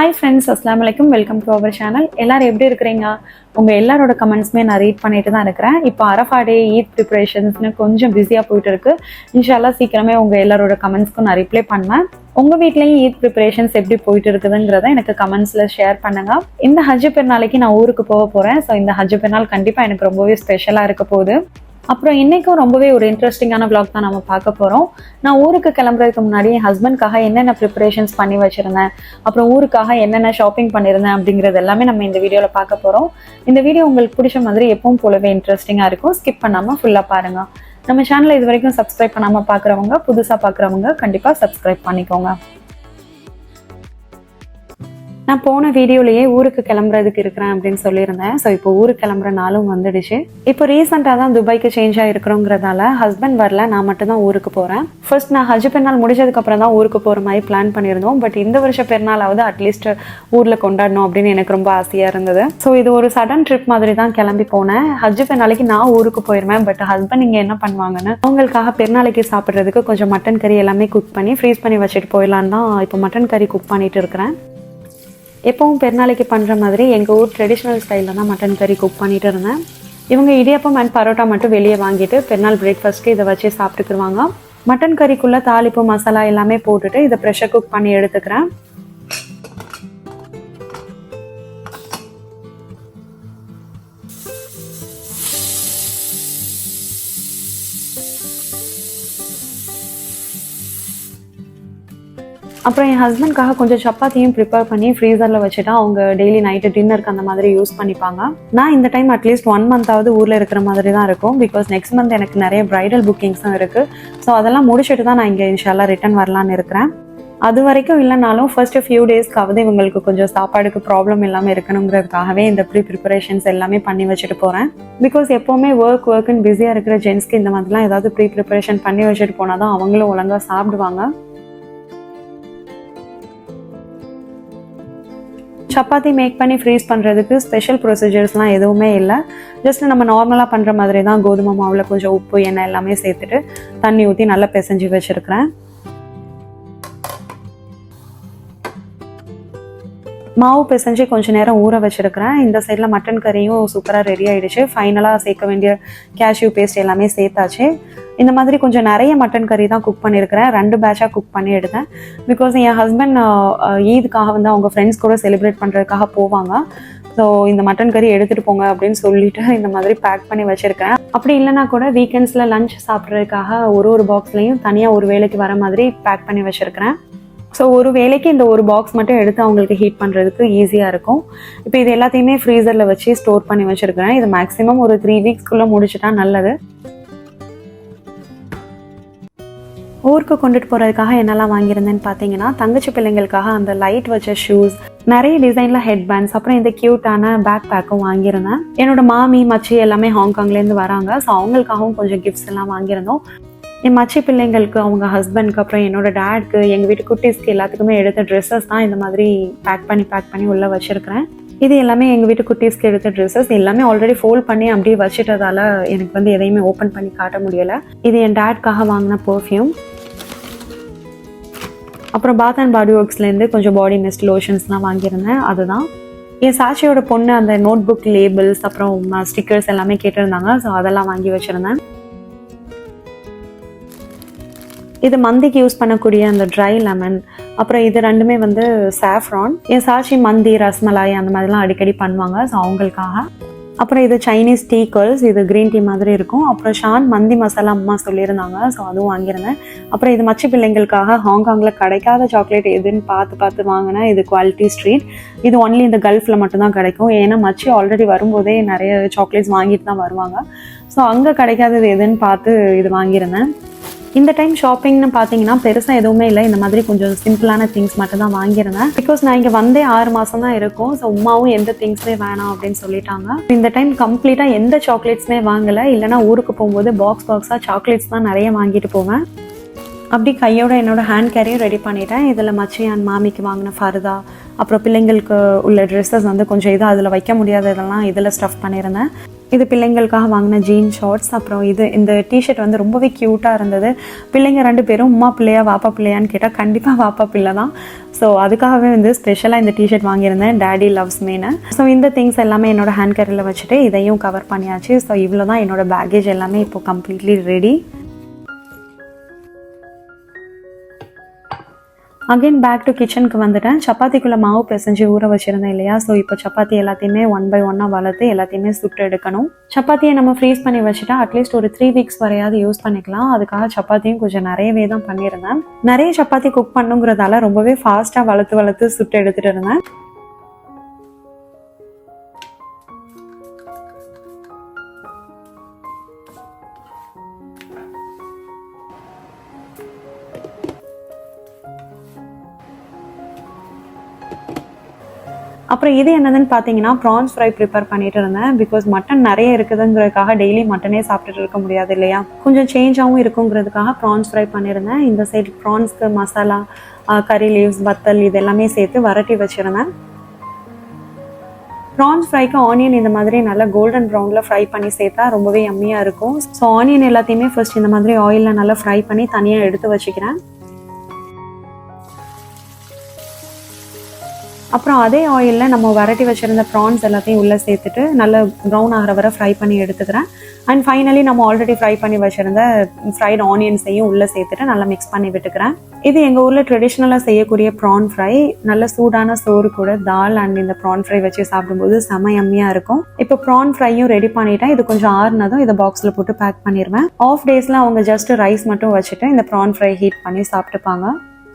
Hi friends அஸ்லாம் வலைக்கும் welcome to our channel எல்லாரும் எப்படி இருக்கிறீங்க? உங்கள் எல்லாரோட கமெண்ட்ஸுமே நான் ரீட் பண்ணிட்டு தான் இருக்கிறேன். இப்போ அரஃபா டே ஈத் ப்ரிப்பரேஷன்ஸ்னு கொஞ்சம் பிஸியாக போயிட்டு இருக்கு. இன்ஷால்லாம் சீக்கிரமே உங்கள் எல்லாரோட கமெண்ட்ஸ்க்கும் நான் ரிப்ளை பண்ணுவேன். உங்கள் வீட்லேயும் ஈத் ப்ரிப்பரேஷன்ஸ் எப்படி போயிட்டு இருக்குதுங்கிறத எனக்கு கமெண்ட்ஸில் ஷேர் பண்ணுங்க. இந்த ஹஜ் பெருநாளைக்கு நான் ஊருக்கு போக போகிறேன் ஸோ இந்த ஹஜ் பெருநாள் கண்டிப்பாக எனக்கு ரொம்பவே ஸ்பெஷலாக இருக்க போகுது. அப்புறம் இன்றைக்கும் ரொம்பவே ஒரு இன்ட்ரெஸ்டிங்கான vlog தான் நம்ம பார்க்க போகிறோம் நான் ஊருக்கு கிளம்புறதுக்கு முன்னாடி என் ஹஸ்பண்ட்காக என்னென்ன ப்ரிப்பரேஷன்ஸ் பண்ணி வச்சிருந்தேன் அப்புறம் ஊருக்காக என்னென்ன ஷாப்பிங் பண்ணியிருந்தேன் அப்படிங்கிறது எல்லாமே நம்ம இந்த வீடியோவில் பார்க்க போகிறோம் இந்த வீடியோ உங்களுக்கு பிடிச்ச மாதிரி எப்பவும் போலவே இன்ட்ரெஸ்டிங்காக இருக்கும். ஸ்கிப் பண்ணாமல் ஃபுல்லாக பாருங்க. நம்ம சேனலை இது வரைக்கும் சப்ஸ்கிரைப் பண்ணாமல் பார்க்குறவங்க புதுசாக பார்க்குறவங்க கண்டிப்பாக சப்ஸ்கிரைப் பண்ணிக்கோங்க. நான் போன வீடியோலயே ஊருக்கு கிளம்புறதுக்கு இருக்கிறேன் அப்படின்னு சொல்லியிருந்தேன். ஸோ இப்போ ஊருக்கு கிளம்புற நாளும் வந்துடுச்சு. இப்போ ரீசெண்டாக தான் துபாய்க்கு சேஞ்ச் ஆகிருக்கிறோங்கிறதால ஹஸ்பண்ட் வரல நான் மட்டும் தான் ஊருக்கு போகிறேன் ஃபர்ஸ்ட் நான் ஹஜ் பெருநாள் முடிஞ்சதுக்கு அப்புறம் தான் ஊருக்கு போகிற மாதிரி பிளான் பண்ணியிருந்தோம். பட் இந்த வருஷம் பெருநாளாவது அட்லீஸ்ட் ஊரில் கொண்டாடணும் அப்படின்னு எனக்கு ரொம்ப ஆசையாக இருந்தது. ஸோ இது ஒரு சடன் ட்ரிப் மாதிரி தான் கிளம்பி போனேன். ஹஜ் பெருநாளைக்கு நான் ஊருக்கு போயிருவேன். பட் ஹஸ்பண்ட் இங்கே என்ன பண்ணுவாங்கன்னு அவங்களுக்காக பெருநாளைக்கு சாப்பிட்றதுக்கு கொஞ்சம் மட்டன் கறி எல்லாமே குக் பண்ணி ஃப்ரீஸ் பண்ணி வச்சுட்டு போயிடலான்னு தான் இப்போ மட்டன் கறி குக் பண்ணிட்டு இருக்கிறேன். எப்பவும் பெருநாளைக்கு பண்ணுற மாதிரி எங்கள் ஊர் ட்ரெடிஷ்னல் ஸ்டைலில் தான் மட்டன் கறி குக் பண்ணிட்டு இருந்தேன். இவங்க இடியப்பம் அண்ட் பரோட்டா மட்டும் வெளியே வாங்கிட்டு பெருநாள் பிரேக்ஃபாஸ்ட்டு இதை வச்சு சாப்பிட்டுக்குருவாங்க. மட்டன் கறிக்குள்ளே தாளிப்பு மசாலா எல்லாமே போட்டுட்டு இதை ப்ரெஷர் குக் பண்ணி எடுத்துக்கிறேன். அப்புறம் என் ஹஸ்பண்ட்காக கொஞ்சம் சப்பாத்தியும் ப்ரிப்பேர் பண்ணி ஃப்ரீசரில் வச்சுட்டா அவங்க டெய்லி நைட்டு டின்னருக்கு அந்த மாதிரி யூஸ் பண்ணிப்பாங்க. நான் இந்த டைம் அட்லீஸ்ட் ஒன் மந்தாவது ஊரில் இருக்கிற மாதிரி தான் இருக்கும். பிகாஸ் நெக்ஸ்ட் மந்த் எனக்கு நிறைய பிரைடல் புக்கிங்ஸும் இருக்குது ஸோ அதெல்லாம் முடிச்சுட்டு தான் நான் இங்கே இன்ஷால்லா ரிட்டர்ன் வரலான்னு இருக்கிறேன். அது வரைக்கும் இல்லைனாலும் ஃபர்ஸ்ட் ஃபியூ டேஸ்க்காவது இவங்களுக்கு கொஞ்சம் சாப்பாடுக்கு ப்ராப்ளம் இல்லாமல் இருக்கணுங்கிறதுக்காகவே இந்த ப்ரீ ப்ரிப்பரேஷன்ஸ் எல்லாமே பண்ணி வச்சுட்டு போகிறேன் பிகாஸ் எப்போவுமே ஒர்க் ஒர்க்குன்னு பிஸியாக இருக்கிற ஜென்ஸ்க்கு இந்த மாதிரிலாம் ஏதாவது ப்ரீ ப்ரிப்பரேஷன் பண்ணி வச்சுட்டு போனால் தான் அவங்களும் ஒழுங்காக சாப்பிடுவாங்க. சப்பாத்தி மேக் பண்ணி ஃப்ரீஸ் பண்ணுறதுக்கு ஸ்பெஷல் ப்ரொசீஜர்ஸ்லாம் எதுவுமே இல்லை. ஜஸ்ட் நம்ம நார்மலாக பண்ணுற மாதிரி தான் கோதுமை மாவில் கொஞ்சம் உப்பு எண்ணெய் எல்லாமே சேர்த்துட்டு தண்ணி ஊற்றி நல்லா பிசைஞ்சு வச்சுருக்கிறேன். மாவு பிசைஞ்சு கொஞ்ச நேரம் ஊற வச்சிருக்கிறேன். இந்த சைடில் மட்டன் கறியும் சூப்பராக ரெடி ஆகிடுச்சு ஃபைனலாக சேர்க்க வேண்டிய கேஷ்யூ பேஸ்ட் எல்லாமே சேர்த்தாச்சு. இந்த மாதிரி கொஞ்சம் நிறைய மட்டன் கறி தான் குக் பண்ணியிருக்கிறேன் ரெண்டு பேட்சாக குக் பண்ணி எடுத்தேன். பிகாஸ் என் ஹஸ்பண்ட் ஈதுக்காக வந்து அவங்க ஃப்ரெண்ட்ஸ் கூட செலிப்ரேட் பண்ணுறதுக்காக போவாங்க. ஸோ இந்த மட்டன் கறி எடுத்துகிட்டு போங்க அப்படின்னு சொல்லிட்டு இந்த மாதிரி பேக் பண்ணி வச்சுருக்கேன் அப்படி இல்லைனா கூட வீக்கெண்ட்ஸில் லஞ்ச் சாப்பிட்றதுக்காக ஒரு ஒரு பாக்ஸ்லையும் தனியாக ஒரு வேலைக்கு வர மாதிரி பேக் பண்ணி வச்சுருக்கிறேன். ஸோ ஒரு வேலைக்கு இந்த ஒரு பாக்ஸ் மட்டும் எடுத்து அவங்களுக்கு ஹீட் பண்ணுறதுக்கு ஈஸியாக இருக்கும். இப்போ இது எல்லாத்தையுமே ஃப்ரீசரில் வச்சு ஸ்டோர் பண்ணி வச்சுருக்கிறேன். இது மேக்ஸிமம் ஒரு த்ரீ வீக்ஸ்க்குள்ளே முடிச்சுட்டா நல்லது. ஊருக்கு கொண்டுட்டு போகிறதுக்காக என்னெல்லாம் வாங்கியிருந்தேன்னு பார்த்தீங்கன்னா தங்கச்சி பிள்ளைங்களுக்காக அந்த லைட் வச்ச ஷூஸ் நிறைய டிசைனில் ஹெட் பேண்ட்ஸ் அப்புறம் இந்த க்யூட்டான பேக் பேக்கும் வாங்கியிருந்தேன். என்னோட மாமி மச்சி எல்லாமே ஹாங்காங்லேருந்து வராங்க. ஸோ அவங்களுக்காகவும் கொஞ்சம் கிஃப்ட்ஸ் எல்லாம் வாங்கியிருந்தோம். என் மச்சி பிள்ளைங்களுக்கு அவங்க ஹஸ்பண்ட்க்கு அப்புறம் என்னோட டேட்க்கு எங்கள் வீட்டு குட்டீஸ்க்கு எல்லாத்துக்குமே எடுத்த ட்ரெஸ்ஸஸ் தான் இந்த மாதிரி பேக் பண்ணி பேக் பண்ணி உள்ளே வச்சுருக்கிறேன். இது எல்லாமே எங்கள் வீட்டு குட்டீஸ்க்கு எடுத்த ட்ரெஸ்ஸஸ் எல்லாமே ஆல்ரெடி ஃபோல்ட் பண்ணி அப்படியே வச்சுட்டதால எனக்கு வந்து எதையுமே ஓப்பன் பண்ணி காட்ட முடியலை. இது என் டேட்காக வாங்கின பர்ஃப்யூம் அப்புறம் பாத் அண்ட் பாடி ஒர்க்ஸ்லேருந்து கொஞ்சம் பாடி மிஸ்ட் லோஷன்ஸ்லாம் வாங்கியிருந்தேன். அதுதான். என் சாட்சியோட பொண்ணு அந்த நோட் புக் லேபிள்ஸ் அப்புறம் ஸ்டிக்கர்ஸ் எல்லாமே கேட்டிருந்தாங்க. ஸோ அதெல்லாம் வாங்கி வச்சுருந்தேன். இது மந்திக்கு யூஸ் பண்ணக்கூடிய அந்த ட்ரை லெமன் அப்புறம் இது ரெண்டுமே வந்து சாஃப்ரான் என் சாட்சி மந்தி ரஸ்மலாய் அந்த மாதிரிலாம் அடிக்கடி பண்ணுவாங்க. ஸோ அவங்களுக்காக. அப்புறம் இது சைனீஸ் டீ கர்ல்ஸ் இது க்ரீன் டீ மாதிரி இருக்கும். அப்புறம் ஷான் மந்தி மசாலா அம்மா சொல்லியிருந்தாங்க. ஸோ அதுவும் வாங்கியிருந்தேன். அப்புறம் இது மச்சி பிள்ளைங்களுக்காக ஹாங்காங்கில் கிடைக்காத சாக்லேட் எதுன்னு பார்த்து பார்த்து வாங்கினேன். இது குவாலிட்டி ஸ்ட்ரீட் இது ஒன்லி இந்த கல்ஃபில் மட்டும்தான் கிடைக்கும். ஏன்னா மச்சி ஆல்ரெடி வரும்போதே நிறைய சாக்லேட்ஸ் வாங்கிட்டு தான் வருவாங்க. ஸோ அங்கே கிடைக்காதது எதுன்னு பார்த்து இது வாங்கியிருந்தேன். இந்த டைம் ஷாப்பிங்னு பார்த்தீங்கன்னா பெருசாக எதுவுமே இல்லை. இந்த மாதிரி கொஞ்சம் சிம்பிளான திங்ஸ் மட்டும் தான் வாங்கியிருந்தேன். பிகாஸ் நான் இங்கே வந்தே ஆறு மாதம் தான் இருக்கும். ஸோ உமாவும் எந்த திங்ஸுமே வேணாம் அப்படின்னு சொல்லிட்டாங்க. இந்த டைம் கம்ப்ளீட்டாக எந்த சாக்லேட்ஸுமே வாங்கலை. இல்லைனா ஊருக்கு போகும்போது பாக்ஸ் பாக்ஸாக சாக்லேட்ஸ் தான் நிறைய வாங்கிட்டு போவேன். அப்படி கையோட என்னோட ஹேண்ட் கேரியும் ரெடி பண்ணிட்டேன். இதில் மச்சி அண்ட் மாமிக்கு வாங்கின ஃபர்தா அப்புறம் பிள்ளைங்களுக்கு உள்ள ட்ரெஸ்ஸஸ் வந்து கொஞ்சம் இதாக அதில் வைக்க முடியாததெல்லாம் இதில் ஸ்டஃப் பண்ணியிருந்தேன். இது பிள்ளைங்களுக்காக வாங்கின ஜீன் ஷார்ட்ஸ் அப்புறம் இது இந்த டிஷர்ட் வந்து ரொம்பவே க்யூட்டாக இருந்தது. பிள்ளைங்க ரெண்டு பேரும் உமா பிள்ளையா வாப்பா பிள்ளையான்னு கேட்டால் கண்டிப்பாக வாப்பா பிள்ளை தான். ஸோ அதுக்காகவே வந்து ஸ்பெஷலாக இந்த டிஷர்ட் வாங்கியிருந்தேன் டேடி லவ்ஸ் மீனு ஸோ இந்த திங்ஸ் எல்லாமே என்னோட ஹேண்ட் கேரியில் வச்சுட்டு இதையும் கவர் பண்ணியாச்சு. ஸோ இவ்வளோ தான் என்னோட பேக்கேஜ் எல்லாமே இப்போ completely ready again back to கிச்சனுக்கு வந்துட்டேன். சப்பாத்திக்குள்ளே மாவு பிசைஞ்சு ஊற வச்சுருந்தேன் இல்லையா? ஸோ இப்போ சப்பாத்தி எல்லாத்தையுமே ஒன் பை ஒன்னாக வளர்த்து எல்லாத்தையுமே சுட்டு எடுக்கணும். சப்பாத்தியை நம்ம ஃப்ரீஸ் பண்ணி வச்சுட்டா அட்லீஸ்ட் ஒரு த்ரீ வீக்ஸ் வரையாவது யூஸ் பண்ணிக்கலாம். அதுக்காக சப்பாத்தியும் கொஞ்சம் நிறையவே தான் பண்ணியிருந்தேன். நிறைய சப்பாத்தி குக் பண்ணுங்கிறதால ரொம்பவே ஃபாஸ்ட்டாக வளர்த்து வளர்த்து சுட்டு எடுத்துகிட்டு இருந்தேன். அப்புறம் இது என்னதுன்னு பார்த்தீங்கன்னா ப்ரான்ஸ் ஃப்ரை ப்ரிப்பேர் பண்ணிட்டு இருந்தேன். பிகாஸ் மட்டன் நிறைய இருக்குதுங்கிறதுக்காக டெய்லி மட்டனே சாப்பிட்டுட்டு இருக்க முடியாது இல்லையா? கொஞ்சம் சேஞ்சாகவும் இருக்குங்கிறதுக்காக ப்ரான்ஸ் ஃப்ரை பண்ணியிருந்தேன் இந்த சைடு ப்ரான்ஸ்க்கு மசாலா கறி லீவ்ஸ் வத்தல் இது எல்லாமே சேர்த்து வரட்டி வச்சுருந்தேன். ப்ரான்ஸ் ஃப்ரைக்கு ஆனியன் இந்த மாதிரி நல்லா கோல்டன் ப்ரௌனில் ஃப்ரை பண்ணி சேர்த்தா ரொம்பவே யம்மியாக இருக்கும். ஸோ ஆனியன் எல்லாத்தையுமே ஃபர்ஸ்ட் இந்த மாதிரி ஆயிலில் நல்லா ஃப்ரை பண்ணி தனியாக எடுத்து வச்சுக்கிறேன். அப்புறம் அதே ஆயிலில் நம்ம வரட்டி வச்சுருந்த ப்ரான்ஸ் எல்லாத்தையும் உள்ளே சேர்த்துட்டு நல்லா ப்ரௌன் ஆகிற வரை ஃப்ரை பண்ணி எடுத்துக்கிறேன். அண்ட் ஃபைனலி நம்ம ஆல்ரெடி ஃப்ரை பண்ணி வச்சுருந்த ஃப்ரைட் ஆனியன்ஸையும் உள்ளே சேர்த்துட்டு நல்லா மிக்ஸ் பண்ணி விட்டுக்கிறேன். இது எங்கள் ஊரில் ட்ரெடிஷ்னலாக செய்யக்கூடிய ப்ரான் ஃப்ரை நல்ல சூடான சோறு கூட தால் அண்ட் இந்த ப்ரான் ஃப்ரை வச்சு சாப்பிடும்போது செம எம்மியாக இருக்கும். இப்போ ப்ரான் ஃப்ரையும் ரெடி பண்ணிட்டேன். இது கொஞ்சம் ஆறுனதும் இதை பாக்ஸில் போட்டு பேக் பண்ணிடுவேன் ஆஃப் டேஸில் அவங்க ஜஸ்ட் ரைஸ் மட்டும் வச்சுட்டு இந்த ப்ரான் ஃப்ரை ஹீட் பண்ணி சாப்பிட்டுப்பாங்க.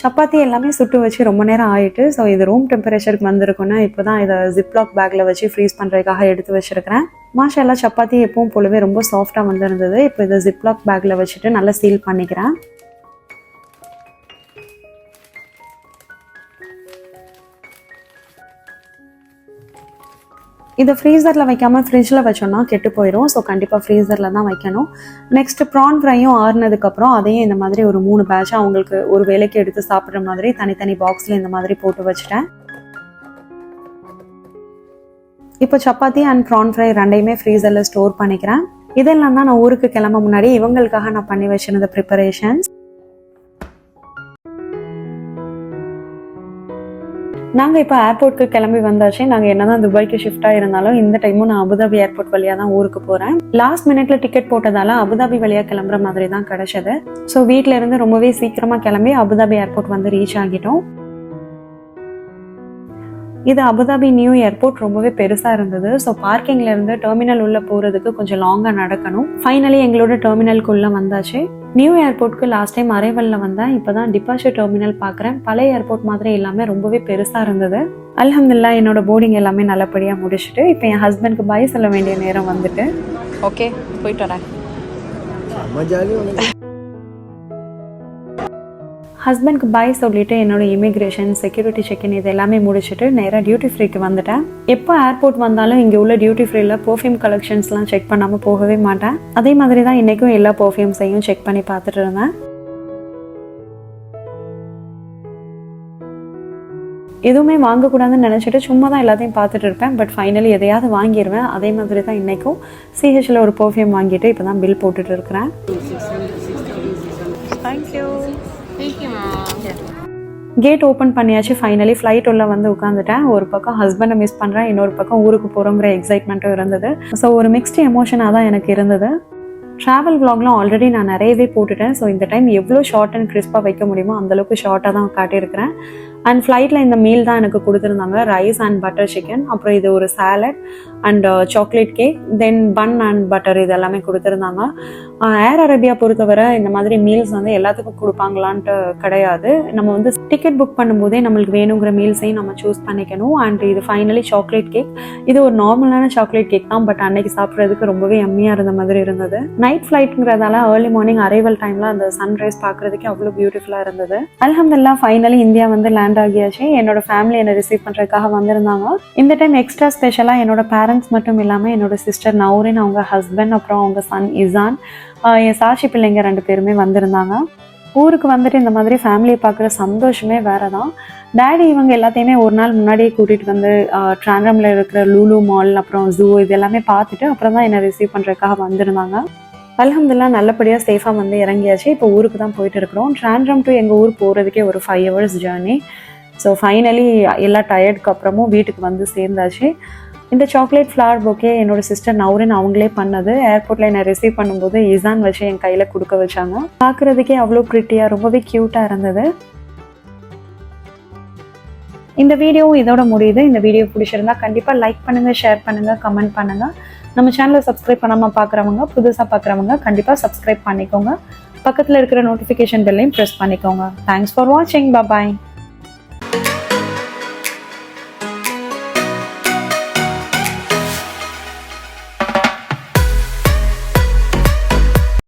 சப்பாத்தி எல்லாமே சுட்டு வச்சு ரொம்ப நேரம் ஆயிட்டு ஸோ இது ரூம் டெம்பரேச்சருக்கு வந்திருக்குன்னா இப்போ தான் இதை ஜிப்லாக் பேக்கில் வச்சு ஃப்ரீஸ் பண்ணுறதுக்காக எடுத்து வச்சிருக்கிறேன். மாஷெல்லாம் சப்பாத்தி எப்பவும் போலவே ரொம்ப சாஃப்டாக வந்திருந்தது. இப்போ இதை ஜிப்லாக் பேக்கில் வச்சுட்டு நல்லா சீல் பண்ணிக்கிறேன். இதை ஃப்ரீசரில் வைக்காமல் ஃப்ரிட்ஜில் வச்சோம்னா கெட்டு போயிடும் ஸோ கண்டிப்பாக ஃப்ரீசரில் தான் வைக்கணும். நெக்ஸ்ட் ப்ரான் ஃப்ரையும் ஆறுனதுக்கப்புறம் அதையும் இந்த மாதிரி ஒரு மூணு பேட்சாக அவங்களுக்கு ஒரு வேலைக்கு எடுத்து சாப்பிட்ற மாதிரி தனித்தனி பாக்ஸில் இந்த மாதிரி போட்டு வச்சுட்டேன். இப்போ சப்பாத்தி அண்ட் ப்ரான் ஃப்ரை ரெண்டையுமே ஃப்ரீசரில் ஸ்டோர் பண்ணிக்கிறேன். இதெல்லாம் தான் நான் ஊருக்கு கிளம்ப முன்னாடி இவங்களுக்காக நான் பண்ணி வச்சிருந்த ப்ரிப்பரேஷன்ஸ் நாங்கள் இப்போ ஏர்போர்ட்க்கு கிளம்பி வந்தாச்சு. நாங்கள் என்னதான் துபாய்க்கு ஷிஃப்ட் ஆயிருந்தாலும் இந்த டைமும் நான் அபுதாபி ஏர்போர்ட் வழியாக தான் ஊருக்கு போகிறேன் லாஸ்ட் மினிட்ல டிக்கெட் போட்டதால அபுதாபி வழியாக கிளம்புற மாதிரி தான் கிடைச்சது. ஸோ வீட்டில இருந்து ரொம்பவே சீக்கிரமாக கிளம்பி அபுதாபி ஏர்போர்ட் வந்து ரீச் ஆகிட்டோம். இது அபுதாபி நியூ ஏர்போர்ட் ரொம்பவே பெருசாக இருந்தது. ஸோ பார்க்கிங்ல இருந்து டெர்மினல் உள்ள போகிறதுக்கு கொஞ்சம் லாங்காக நடக்கணும். ஃபைனலி எங்களோட டெர்மினலுக்குள்ளே வந்தாச்சு. நியூ ஏர்போர்ட்க்கு லாஸ்ட் டைம் அரைவலில் வந்தேன் இப்போ தான் டிபார்ச்சர் டெர்மினல் பார்க்குறேன் பழைய ஏர்போர்ட் மாதிரி எல்லாமே ரொம்பவே பெருசாக இருந்தது. அல்ஹம்துல்லா என்னோட போர்டிங் எல்லாமே நல்லபடியாக முடிச்சுட்டு இப்போ என் ஹஸ்பண்ட்க்கு பாய் சொல்ல வேண்டிய நேரம் வந்துட்டு. ஓகே போயிட்டு வரேன். ஹஸ்பண்ட்க்கு பாய் சொல்லிட்டு என்னோட இமிக்ரேஷன் செக்யூரிட்டி செக்இன் இது எல்லாமே முடிச்சுட்டு நேராக டியூட்டி ஃப்ரீக்கு வந்துட்டேன். எப்போ ஏர்போர்ட் வந்தாலும் இங்கே உள்ள டியூட்டி ஃப்ரீயில் பர்ஃப்யூம் கலெக்ஷன்ஸ்லாம் செக் பண்ணாமல் போகவே மாட்டேன். அதே மாதிரி தான் இன்றைக்கும் எல்லா பர்ஃப்யூம்ஸையும் செக் பண்ணி பார்த்துட்டு இருந்தேன். எதுவுமே வாங்கக்கூடாதுன்னு நினச்சிட்டு சும்மா தான் எல்லாத்தையும் பார்த்துட்டு இருப்பேன். பட் ஃபைனலி எதையாவது வாங்கிடுவேன் அதே மாதிரி தான் இன்றைக்கும் சிஹெச்சில் ஒரு பர்ஃப்யூம் வாங்கிட்டு இப்போ தான் பில் போட்டுட்டு இருக்கிறேன். தேங்க்யூ கேட் ஓப்பன் பண்ணியாச்சு. ஃபைனலி ஃப்ளைட் உள்ள வந்து உட்காந்துட்டேன் ஒரு பக்கம் ஹஸ்பண்டை மிஸ் பண்ணுறேன் இன்னொரு பக்கம் ஊருக்கு போகிறோங்கிற எக்ஸைட்மெண்ட்டும் இருந்தது. ஸோ ஒரு மிக்ஸ்டு எமோஷனாக தான் எனக்கு இருந்தது. ட்ராவல் vlogலாம் ஆல்ரெடி நான் நிறையவே போட்டுட்டேன். ஸோ இந்த டைம் எவ்வளோ ஷார்ட் அண்ட் கிறிஸ்பாக வைக்க முடியுமோ அந்தளவுக்கு ஷார்ட்டாக தான் காட்டியிருக்கிறேன். அண்ட் ஃப்ளைட்டில் இந்த மீல் தான் எனக்கு கொடுத்துருந்தாங்க. ரைஸ் அண்ட் பட்டர் சிக்கன் அப்புறம் இது ஒரு salad and chocolate cake then bun and butter இது எல்லாமே கொடுத்துருந்தாங்க. ஏர் அரேபியா பொறுத்தவரை இந்த மாதிரி மீல்ஸ் வந்து எல்லாத்துக்கும் கொடுப்பாங்களான்ட்டு கிடையாது. நம்ம வந்து டிக்கெட் புக் பண்ணும்போதே நம்மளுக்கு வேணுங்கிற மீல்ஸையும் நம்ம சூஸ் பண்ணிக்கணும். அண்ட் இது ஃபைனலி சாக்லேட் கேக் இது ஒரு நார்மலான சாக்லேட் கேக் தான் பட் அன்னைக்கு சாப்பிட்றதுக்கு ரொம்பவே எம்மியாக இருந்த மாதிரி இருந்தது. நைட் ஃப்ளைட்ங்கிறதால ஏர்லி மார்னிங் அரைவல் டைமில் அந்த சன்ரைஸ் பார்க்குறதுக்கு அவ்வளோ பியூட்டிஃபுல்லாக இருந்தது. அல்ஹம்துல்லா ஃபைனலி இந்தியா வந்து லேண்ட் ஆகியாச்சு. என்னோட ஃபேமிலி என்னை ரிசீவ் பண்ணுறதுக்காக வந்திருந்தாங்க. இந்த டைம் எக்ஸ்ட்ரா ஸ்பெஷலாக என்னோட பேரண்ட்ஸ் மட்டும் இல்லாமல் என்னோடய சிஸ்டர் நௌரின் அவங்க ஹஸ்பண்ட் அப்புறம் அவங்க சன் இசான் என் சாஷி பிள்ளைங்க ரெண்டு பேருமே வந்திருந்தாங்க. ஊருக்கு வந்துட்டு இந்த மாதிரி ஃபேமிலியை பார்க்குற சந்தோஷமே வேறு தான் டேடி இவங்க எல்லாத்தையுமே ஒரு நாள் முன்னாடியே கூட்டிகிட்டு வந்து ட்ராண்ட்ரமில் இருக்கிற லூலு மால் அப்புறம் ஜூ இது எல்லாமே பார்த்துட்டு அப்புறம் தான் என்னை ரிசீவ் பண்ணுறதுக்காக வந்திருந்தாங்க. அல்ஹம்துலில்லாஹ் நல்லபடியாக சேஃபாக வந்து இறங்கியாச்சு. இப்போ ஊருக்கு தான் போயிட்டு இருக்கிறோம். ட்ராண்ட்ரம் டு எங்கள் ஊர் போகிறதுக்கே ஒரு five hours journey so finally எல்லா டயர்டுக்கு அப்புறமும் வீட்டுக்கு வந்து சேர்ந்தாச்சு. இந்த சாக்லேட் ஃப்ளவர் பொக்கே என்னோட சிஸ்டர் நவுரின் அவங்களே பண்ணது. ஏர்போர்ட்டில் என்னை ரிசீவ் பண்ணும்போது இசான் வச்சு என் கையில் கொடுக்க வச்சாங்க. பார்க்குறதுக்கே அவ்வளோ ப்ரிட்டியாக ரொம்பவே க்யூட்டாக இருந்தது. இந்த வீடியோவும் இதோட முடியுது. இந்த வீடியோ பிடிச்சிருந்தா கண்டிப்பாக லைக் பண்ணுங்கள் ஷேர் பண்ணுங்கள் கமெண்ட் பண்ணுங்கள் நம்ம சேனலை சப்ஸ்கிரைப் பண்ணாமல் பார்க்குறவங்க புதுசாக பார்க்குறவங்க கண்டிப்பாக சப்ஸ்கிரைப் பண்ணிக்கோங்க. பக்கத்தில் இருக்கிற நோட்டிஃபிகேஷன் பெல்லையும் ப்ரெஸ் பண்ணிக்கோங்க. தேங்க்ஸ் ஃபார் வாட்சிங் பாய்